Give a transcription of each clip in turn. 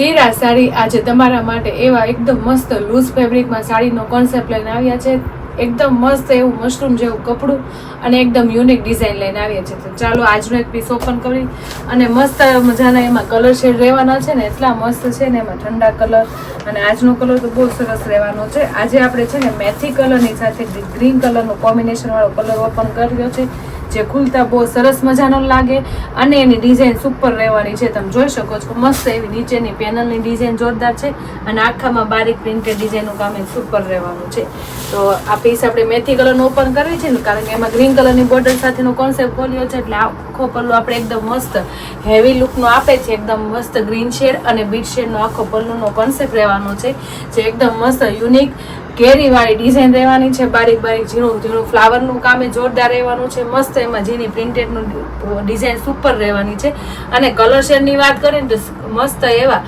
ચીરા સાડી આજે તમારા માટે એવા એકદમ મસ્ત લૂઝ ફેબ્રિકમાં સાડીનો કોન્સેપ્ટ લઈને આવ્યા છે. એકદમ મસ્ત એવું મશરૂમ જેવું કપડું અને એકદમ યુનિક ડિઝાઇન લઈને આવ્યા છે. ચાલો આજનો એક પીસ ઓપન કરી અને મસ્ત મજાના એમાં કલર શેડ રહેવાના છે ને એટલા મસ્ત છે ને એમાં ઠંડા કલર અને આજનો કલર તો બહુ સરસ રહેવાનો છે. આજે આપણે છે ને મેથી કલરની સાથે ગ્રીન કલરનું કોમ્બિનેશનવાળો કલર ઓપન કર્યો છે. જે ખુલતા બહુ સરસ મજાનો લાગે અને એની ડિઝાઇન સુપર રહેવાની છે. તમે જોઈ શકો છો, મસ્ત એવી નીચેની પેનલની ડિઝાઇન જોરદાર છે અને આખામાં બારીક પ્રિન્ટેડ ડિઝાઇનનું કામ એ સુપર રહેવાનું છે. તો આ પીસ આપણે મેથી કલરનો ઓપન કરી છે ને, કારણ કે એમાં ગ્રીન કલરની બોર્ડર સાથેનો કોન્સેપ્ટ ખોલ્યો છે એટલે આખો પલ્લો આપણે એકદમ મસ્ત હેવી લુકનો આપે છે, એકદમ મસ્ત ગ્રીન શેડ અને બીટ શેડનો આખો પલ્લુનો કોન્સેપ્ટ રહેવાનો છે, જે એકદમ મસ્ત યુનિક કેરી વાળી ડિઝાઇન રહેવાની છે બારીક બારીક ઝીણું ઝીણું ફ્લાવરનું કામ જોરદાર રહેવાનું છે, મસ્ત એમાં ઝીણી પ્રિન્ટેડનું ડિઝાઇન સુપર રહેવાની છે. અને કલર શેડની વાત કરીએ તો મસ્ત એવા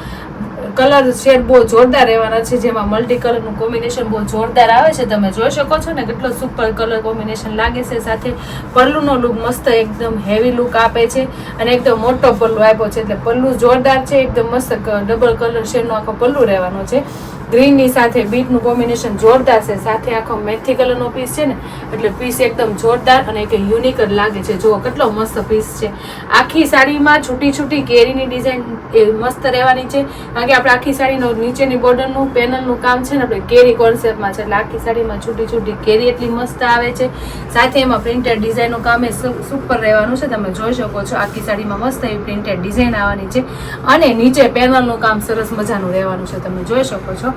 કલર શેડ બહુ જોરદાર રહેવાના છે, જેમાં મલ્ટી કલરનું કોમ્બિનેશન બહુ જોરદાર આવે છે. તમે જોઈ શકો છો ને કેટલો સુપર કલર કોમ્બિનેશન લાગે છે સાથે. પલ્લુનો લુક મસ્ત એકદમ હેવી લુક આપે છે અને એકદમ મોટો પલ્લુ આપ્યો છે. એટલે પલ્લુ જોરદાર છે, એકદમ મસ્ત ડબલ કલર શેડનો આખો પલ્લુ રહેવાનો છે. ગ્રીનની સાથે બીટનું કોમ્બિનેશન જોરદાર છે. સાથે આખો મેથી કલરનો પીસ છે ને, એટલે પીસ એકદમ જોરદાર અને એક યુનિક જ લાગે છે. જુઓ કેટલો મસ્ત પીસ છે. આખી સાડીમાં છૂટી છૂટી કેરીની ડિઝાઇન એ મસ્ત રહેવાની છે. કારણ કે આપણે આખી સાડીનો નીચેની બોર્ડરનું પેનલનું કામ છે ને, આપણે કેરી કોન્સેપ્ટમાં છે. એટલે આખી સાડીમાં છૂટી છૂટી કેરી એટલી મસ્ત આવે છે. સાથે એમાં પ્રિન્ટેડ ડિઝાઇનનું કામ એ સુપર રહેવાનું છે. તમે જોઈ શકો છો, આખી સાડીમાં મસ્ત એવી પ્રિન્ટેડ ડિઝાઇન આવવાની છે. અને નીચે પેનલનું કામ સરસ મજાનું રહેવાનું છે. તમે જોઈ શકો છો.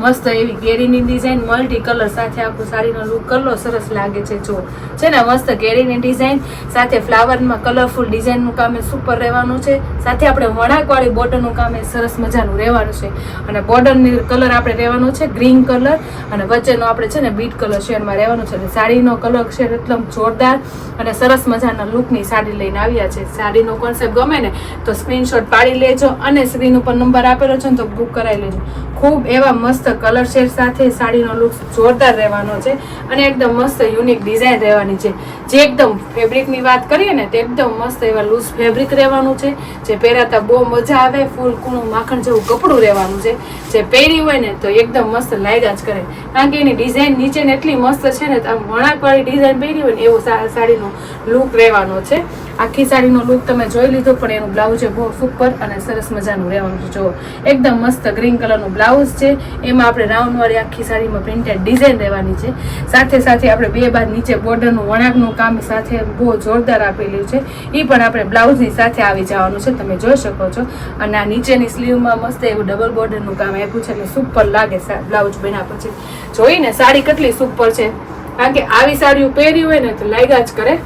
મસ્ત એવી કેરીની ડિઝાઇન મલ્ટી કલર સાથે આખું સાડીનો લુક કરલો સરસ લાગે છે, જો. છે ને, મસ્ત કેરીની ડિઝાઇન સાથે ફ્લાવરમાં કલરફુલ ડિઝાઇનનું કામ સુપર રહેવાનું છે. સાથે આપણે વણાકવાળી બોર્ડરનું કામ સરસ મજાનું રહેવાનું છે. અને બોર્ડરની કલર આપણે રહેવાનો છે ગ્રીન કલર અને વચ્ચેનો આપણે છે ને બીટ કલર શેડમાં રહેવાનું છે. અને સાડીનો કલર શેડ એકદમ જોરદાર અને સરસ મજાના લુકની સાડી લઈને આવ્યા છે. સાડીનો કોન્સેપ્ટ ગમે ને, તો સ્ક્રીનશોટ પાડી લેજો અને સ્ક્રીન ઉપર નંબર આપેલો છે ને, તો બુક કરાવી લેજો. ખૂબ એવા મસ્ત કલર શેડ સાથે સાડીનો લુક જોરદાર રહેવાનો છે અને એકદમ મસ્ત યુનિક ડિઝાઇન રહેવાની છે. જે એકદમ ફેબ્રિકની વાત કરીએ ને તો એકદમ મસ્ત એવા લૂઝ ફેબ્રિક રહેવાનું છે. જે પહેરાતા બહુ મજા આવે, ફૂલ કૂણું માખણ જેવું કપડું રહેવાનું છે. જે પહેરી હોય ને તો એકદમ મસ્ત લાગ્યા જ કરે. કારણ કે એની ડિઝાઇન નીચે એટલી મસ્ત છે ને આમ વણાકવાળી ડિઝાઇન પહેરી હોય ને એવો સાડીનો લુક રહેવાનો છે. આખી સાડીનો લુક તમે જોઈ લીધો, પણ એનું બ્લાઉઝ બહુ સુપર અને સરસ મજાનું રહેવાનું છે. જો, એકદમ મસ્ત ગ્રીન કલરનું બ્લાઉઝ છે. એમાં આપણે રાઉન્ડવાળી આખી સાડીમાં પ્રિન્ટેડ ડિઝાઇન રહેવાની છે. સાથે સાથે આપણે બે બાદ નીચે બોર્ડરનું વણાકનું કામ સાથે બહુ જોરદાર આપેલું છે. એ પણ આપણે બ્લાઉઝની સાથે આવી જવાનું છે. તમે જોઈ શકો છો. અને આ નીચેની સ્લીવમાં મસ્ત એવું ડબલ બોર્ડરનું કામ આપ્યું છે એટલે સુપર લાગે બ્લાઉઝ બન્યા પછી. જોઈને સાડી કેટલી સુપર છે. કારણ કે આવી સાડીઓ પહેરી હોય ને તો લાગ્યા જ કરે.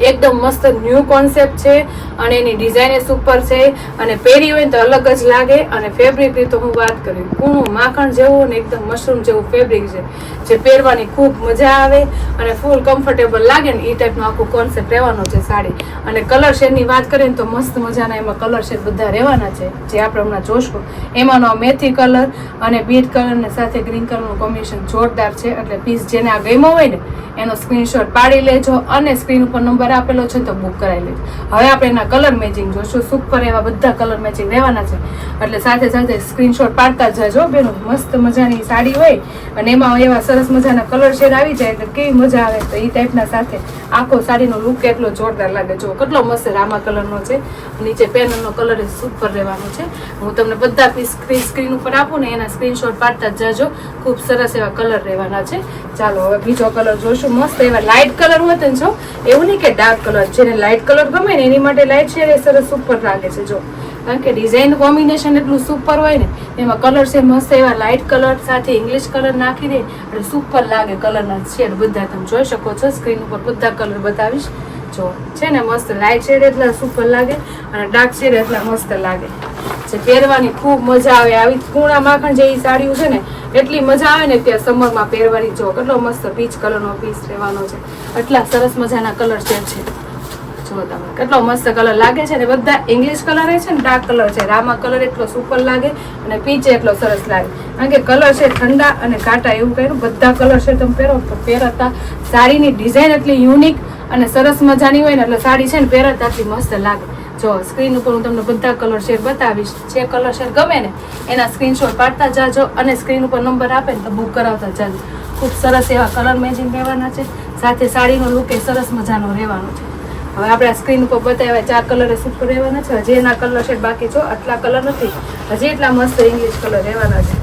એકદમ મસ્ત ન્યૂ કોન્સેપ્ટ છે. અને એની ડિઝાઇન સુપર છે. અને પહેરી હોય તો અલગ જ લાગે. અને ફેબ્રિકની તો હું વાત કરી, કૂણું માખણ જેવું ને એકદમ મશરૂમ જેવું ફેબ્રિક છે, જે પહેરવાની ખૂબ મજા આવે અને ફૂલ કમ્ફર્ટેબલ લાગે ને એ ટાઈપનો આખું કોન્સેપ્ટ રહેવાનો છે સાડી. અને કલર શેડની વાત કરીએ ને તો મસ્ત મજાના એમાં કલર શેડ બધા રહેવાના છે, જે આપણે હમણાં જોશું. એમાંનો મેથી કલર અને બીટ કલર ને સાથે ગ્રીન કલરનું કોમ્બિનેશન જોરદાર છે. એટલે પીસ જેને આ ગેમો હોય ને, એનો સ્ક્રીનશોટ પાડી લેજો અને સ્ક્રીન ઉપર નંબર આપેલો છે તો બુક કરાવી લેજો. હવે આપણે એના કલર મેચિંગ જોશો. સુપર એવા બધા કલર મેચિંગ રહેવાના છે. એટલે સાથે સાથે સ્ક્રીનશોટ પાડતા જજો બેનો. મસ્ત મજાની સાડી હોય અને એમાં એવા સરસ મજાના કલર શેડ આવી જાય તો કેવી મજા આવે તો એ ટાઈપના સાથે આખો સાડીનો લુક કેટલો જોરદાર લાગે. જો કેટલો મસ્ત રામા કલરનો છે. નીચે પેનલનો કલર સુપર રહેવાનો છે. હું તમને બધા પીસ સ્ક્રીન ઉપર આપું ને એના સ્ક્રીનશોટ પાડતા જજો. ખૂબ સરસ એવા કલર રહેવાના છે. ચાલો, હવે બીજો કલર જોઈશું મસ્ત એવા લાઇટ કલર હોય ને જો. એવું નહીં કે ડાર્ક કલર જેને લાઇટ કલર ગમે ને એની માટે લાઇટ શેડ એ સરસ સુપર લાગે છે, જો. કારણ કે ડિઝાઇન કોમ્બિનેશન એટલું સુપર હોય ને, એમાં કલર છે મસ્ત એવા લાઇટ કલર સાથે ઇંગ્લિશ કલર નાખી દે એટલે સુપર લાગે કલરના શેડ બધા. તમે જોઈ શકો છો સ્ક્રીન ઉપર બધા કલર બતાવીશ. જો, છે ને મસ્ત લાઇટ શેડ એટલા સુપર લાગે અને ડાર્ક શેડ એટલા મસ્ત લાગે. જે પહેરવાની ખૂબ મજા આવે. આવી કૂણા માખણ જેવી સાડીઓ છે ને, એટલી મજા આવે ને ત્યાં સમરમાં પહેરવાની. જો, કેટલો મસ્ત પીચ કલરનો પીસ રહેવાનો છે. એટલા સરસ મજાના કલર શેડ છે. જુઓ તમે. કેટલો મસ્ત કલર લાગે છે ને બધા ઇંગ્લિશ કલર છે ને ડાર્ક કલર છે. રામા કલર એટલો સુપર લાગે અને પીચે એટલો સરસ લાગે. કારણ કે કલર છે ઠંડા અને કાંટા એવું કર્યું, બધા કલર છે તમે પહેરો તો પહેરતા. સાડીની ડિઝાઇન એટલી યુનિક અને સરસ મજાની હોય ને એટલે સાડી છે ને પહેરતાથી મસ્ત લાગે. જો સ્ક્રીન ઉપર હું તમને બધા કલર શેડ બતાવીશ. જે કલર શેડ ગમે ને, એના સ્ક્રીનશોટ પાડતા જાજો અને સ્ક્રીન ઉપર નંબર આપે ને તો બુક કરાવતા જાજો. ખૂબ સરસ એવા કલર મેચિંગ રહેવાના છે. સાથે સાડીનો લુક એ સરસ મજાનો રહેવાનો છે. હવે આપણે સ્ક્રીન ઉપર બતાવ્યા, ચાર કલર સુપર રહેવાના છે. હજી એના કલર શેડ બાકી છો આટલા કલર નથી. હજી એટલા મસ્ત ઇંગ્લિશ કલર રહેવાના છે.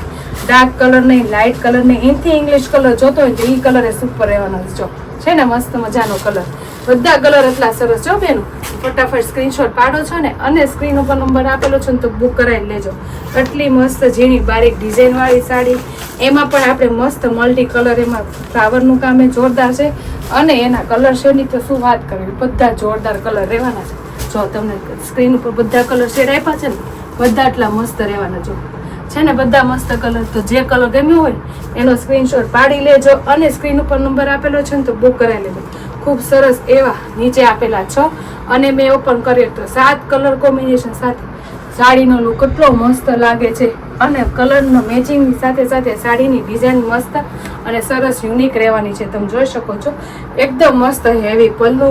ડાર્ક કલર નહીં લાઇટ કલર નહીં. એનથી ઇંગ્લિશ કલર જોતો હોય તો એ કલર એ સુપર રહેવાના છે. જો. છે ને, મસ્ત મજાનો કલર બધા કલર એટલા સરસ જો બેનું. ફટાફટ સ્ક્રીનશોટ પાડો છો ને, અને સ્ક્રીન ઉપર નંબર આપેલો છે ને, તો બુક કરાવી લેજો. એટલી મસ્ત ઝીણી બારીક ડિઝાઇનવાળી સાડી. એમાં પણ આપણે મસ્ત મલ્ટી કલર એમાં ફ્લાવરનું કામ એ જોરદાર છે. અને એના કલર શેડની તો શું વાત કરવી? બધા જોરદાર કલર રહેવાના છે. જો તમને સ્ક્રીન ઉપર બધા કલર શેડ આપ્યા છે ને, બધા એટલા મસ્ત રહેવાના જો છે ને બધા મસ્ત કલર તો જે કલર ગમ્યો હોય એનો સ્ક્રીનશોટ પાડી લેજો અને સ્ક્રીન ઉપર નંબર આપેલો છે ને તો બુક કરાવી લેજો. ખૂબ સરસ એવા નીચે આપેલા છો. અને મેં ઓપન કર્યો તો સાત કલર કોમ્બિનેશન સાથે. સાડીનો લુક કેટલો મસ્ત લાગે છે. અને કલરનો મેચિંગની સાથે સાથે સાડીની ડિઝાઇન મસ્ત અને સરસ યુનિક રહેવાની છે. તમે જોઈ શકો છો, એકદમ મસ્ત હેવી પલ્લુ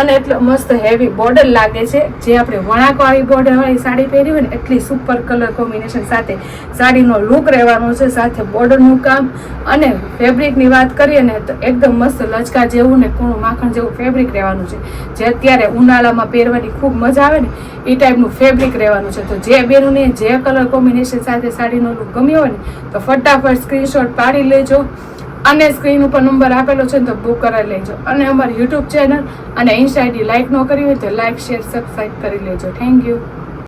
અને એટલો મસ્ત હેવી બોર્ડર લાગે છે. જે આપણે વણાકવાળી બોર્ડર વાળી સાડી પહેરી હોય ને, એટલી સુપર કલર કોમ્બિનેશન સાથે સાડીનો લુક રહેવાનો છે. સાથે બોર્ડરનું કામ અને ફેબ્રિકની વાત કરીએ ને, તો એકદમ મસ્ત લચકા જેવું ને કોણું માખણ જેવું ફેબ્રિક રહેવાનું છે. જે અત્યારે ઉનાળામાં પહેરવાની ખૂબ મજા આવે ને, એ ટાઈપનું ફેબ્રિક રહેવાનું છે. તો જે બેનોને જે કલર કોમ્બિનેશન સાથે સાડીનો લુક ગમ્યો હોય ને, તો ફટાફટ સ્ક્રીનશોટ પાડી લેજો. અને સ્ક્રીન ઉપર નંબર આપેલો છે ને, તો બુક કરાવી લેજો. અને અમારી યુટ્યુબ ચેનલ અને ઇન્સ્ટા આઈડી લાઈક ન કરી હોય તો લાઈક શેર સબસ્ક્રાઈબ કરી લેજો. Thank you